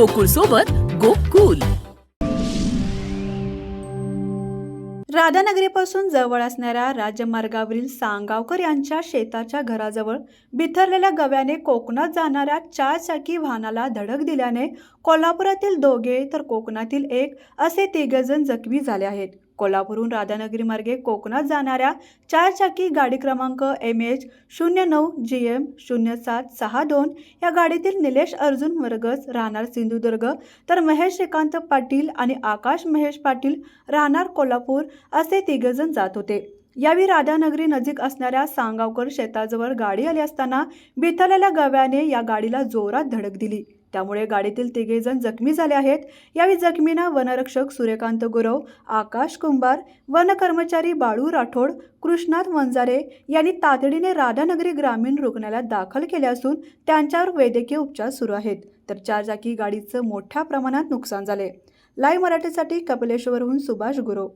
गोकुळ सोबत गोकुल. राधानगरीपासून जवळ असणाऱ्या राज्यमार्गावरील सांगावकर यांच्या शेताच्या घराजवळ बिथरलेल्या गव्याने कोकणात जाणाऱ्या चारचाकी वाहनाला धडक दिल्याने कोल्हापुरातील दोघे तर कोकणातील एक असे तिघजण जखमी झाले आहेत. कोल्हापूरहून राधानगरी मार्गे कोकणात जाणाऱ्या चारचाकी गाडी क्रमांक एम एच शून्य नऊ जी एम शून्य सात सहा दोन या गाडीतील निलेश अर्जुन वर्गस राहणार सिंधुदुर्ग. तर महेश श्रीकांत पाटील आणि आकाश महेश पाटील राहणार कोल्हापूर असे तिघजण जात होते. यावेळी राधानगरी नजीक असणाऱ्या सांगावकर शेताजवळ गाडी आली असताना बिथरलेल्या गव्याने या गाडीला जोरात धडक दिली. त्यामुळे गाडीतील तिघेजण जखमी झाले आहेत. यावेळी जखमींना वनरक्षक सूर्यकांत गुरव आकाश कुंभार वन कर्मचारी बाळू राठोड कृष्णात वंजारे यांनी तातडीने राधानगरी ग्रामीण रुग्णालयात दाखल केले असून त्यांच्यावर वैद्यकीय उपचार सुरू आहेत. तर चारचाकी गाडीचं मोठ्या प्रमाणात नुकसान झाले. लाईव्ह मराठीसाठी कपिलेश्वरहून सुभाष गुरव.